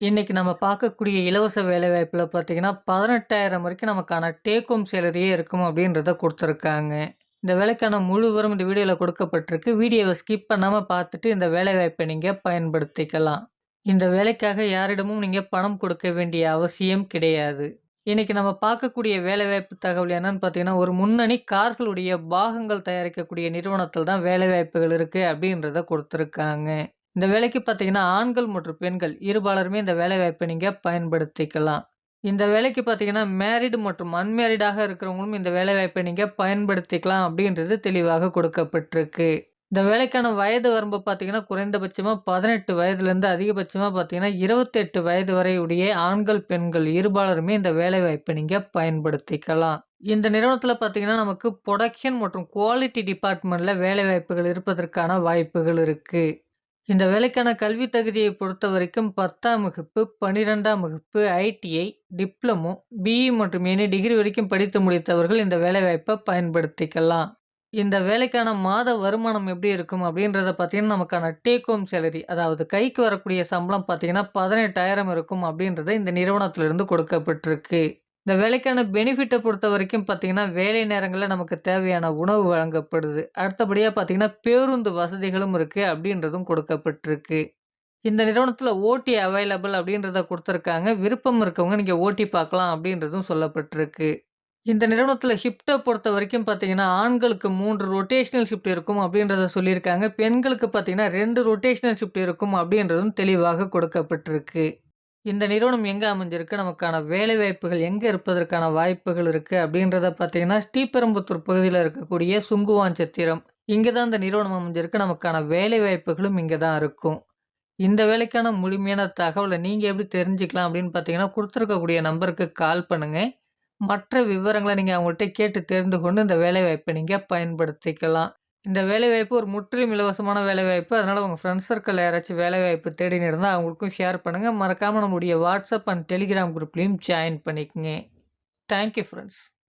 இன்றைக்கி நம்ம பார்க்கக்கூடிய இலவச வேலைவாய்ப்பில் பார்த்தீங்கன்னா, 18,000 வரைக்கும் நமக்கான டேக் ஹோம் சேலரியே இருக்கும் அப்படின்றத கொடுத்துருக்காங்க இந்த வேலைக்கான முழு விவரம் இந்த வீடியோவில் கொடுக்கப்பட்டிருக்கு. வீடியோவை ஸ்கிப் பண்ணாமல் பார்த்துட்டு இந்த வேலைவாய்ப்பை நீங்கள் பயன்படுத்திக்கலாம். இந்த வேலைக்காக யாரிடமும் நீங்கள் பணம் கொடுக்க வேண்டிய அவசியம் கிடையாது. இன்னைக்கு நம்ம பார்க்கக்கூடிய வேலைவாய்ப்பு தகவல் என்னன்னு பார்த்தீங்கன்னா, ஒரு முன்னணி கார்களுடைய பாகங்கள் தயாரிக்கக்கூடிய நிறுவனத்தில் தான் வேலைவாய்ப்புகள் இருக்குது அப்படின்றத கொடுத்துருக்காங்க இந்த வேலைக்கு பார்த்தீங்கன்னா, ஆண்கள் மற்றும் பெண்கள் இருபாலருமே இந்த வேலைவாய்ப்ப நீங்கள் பயன்படுத்திக்கலாம். இந்த வேலைக்கு பார்த்தீங்கன்னா, மேரிட் மற்றும் அன்மேரிடாக இருக்கிறவங்களும் இந்த வேலைவாய்ப்ப நீங்கள் பயன்படுத்திக்கலாம் அப்படின்றது தெளிவாக கொடுக்கப்பட்டிருக்கு. இந்த வேலைக்கான வயது வரம்பு பார்த்தீங்கன்னா, குறைந்தபட்சமாக பதினெட்டு வயதுலேருந்து அதிகபட்சமாக பார்த்தீங்கன்னா, 28 வயது வரை உடைய ஆண்கள், பெண்கள் இருபாலருமே இந்த வேலைவாய்ப்ப நீங்கள் பயன்படுத்திக்கலாம். இந்த நிறுவனத்தில் பார்த்தீங்கன்னா, நமக்கு புரொடக்ஷன் மற்றும் குவாலிட்டி டிபார்ட்மெண்ட்ல வேலைவாய்ப்புகள் இருப்பதற்கான வாய்ப்புகள் இருக்குது இந்த வேலைக்கான கல்வி தகுதியை பொறுத்த வரைக்கும் பத்தாம் வகுப்பு, 12ஆம் வகுப்பு, ஐடிஐ, டிப்ளமோ, பிஇ மற்றும் எனி டிகிரி வரைக்கும் படித்து முடித்தவர்கள் இந்த வேலைவாய்ப்பை பயன்படுத்திக்கலாம். இந்த வேலைக்கான மாத வருமானம் எப்படி இருக்கும் அப்படின்றத பார்த்தீங்கன்னா, நமக்கான டேக் ஹோம் சேலரி அதாவது கைக்கு வரக்கூடிய சம்பளம் பார்த்தீங்கன்னா, 18,000 இருக்கும் அப்படின்றது இந்த நிறுவனத்திலிருந்து கொடுக்கப்பட்டிருக்கு. இந்த வேலைக்கான பெனிஃபிட்டை பொறுத்த வரைக்கும் பார்த்தீங்கன்னா, வேலை நேரங்களில் நமக்கு தேவையான உணவு வழங்கப்படுது. அடுத்தபடியாக பார்த்தீங்கன்னா, பேருந்து வசதிகளும் இருக்குது அப்படின்றதும் கொடுக்கப்பட்டிருக்கு. இந்த நிறுவனத்தில் ஓட்டி அவைலபிள் அப்படின்றத கொடுத்துருக்காங்க விருப்பம் இருக்கவங்க நீங்கள் ஓட்டி பார்க்கலாம் அப்படின்றதும் சொல்லப்பட்டிருக்கு. இந்த நிறுவனத்தில் ஷிஃப்ட்டை பொறுத்த வரைக்கும் பார்த்தீங்கன்னா, ஆண்களுக்கு மூன்று ரொட்டேஷனல் ஷிஃப்ட் இருக்கும் அப்படின்றத சொல்லியிருக்காங்க. பெண்களுக்கு பார்த்தீங்கன்னா, ரெண்டு ரொட்டேஷனல் ஷிஃப்ட் இருக்கும் அப்படின்றதும் தெளிவாக கொடுக்கப்பட்டிருக்கு. இந்த நிறுவனம் எங்கே அமைஞ்சிருக்கு? நமக்கான வேலைவாய்ப்புகள் எங்கே இருப்பதற்கான வாய்ப்புகள் இருக்குது அப்படின்றத பார்த்தீங்கன்னா, ஸ்ரீபெரும்புத்தூர் பகுதியில் இருக்கக்கூடிய சுங்குவாஞ்சத்திரம். இங்கே தான் இந்த நிறுவனம் அமைஞ்சிருக்கு. நமக்கான வேலைவாய்ப்புகளும் இங்கே தான் இருக்கும். இந்த வேலைக்கான முழுமையான தகவலை நீங்கள் எப்படி தெரிஞ்சுக்கலாம் அப்படின்னு பார்த்தீங்கன்னா, கொடுத்துருக்கக்கூடிய நம்பருக்கு கால் பண்ணுங்கள் மற்ற விவரங்களை நீங்கள் அவங்கள்ட்ட கேட்டு தெரிந்து கொண்டு இந்த வேலைவாய்ப்ப நீங்கள் பயன்படுத்திக்கலாம். இந்த வேலைவாய்ப்பு ஒரு முற்றிலும் இலவசமான வேலைவாய்ப்பு. அதனால் உங்கள் ஃப்ரெண்ட்ஸ் சர்க்கிள் யாராச்சும் வேலைவாய்ப்பு தேடினு இருந்தால் அவங்களுக்கும் ஷேர் பண்ணுங்கள் மறக்காமல் நம்முடைய வாட்ஸ்அப் அண்ட் டெலிகிராம் குரூப்லேயும் ஜாயின் பண்ணிக்கங்க. Thank you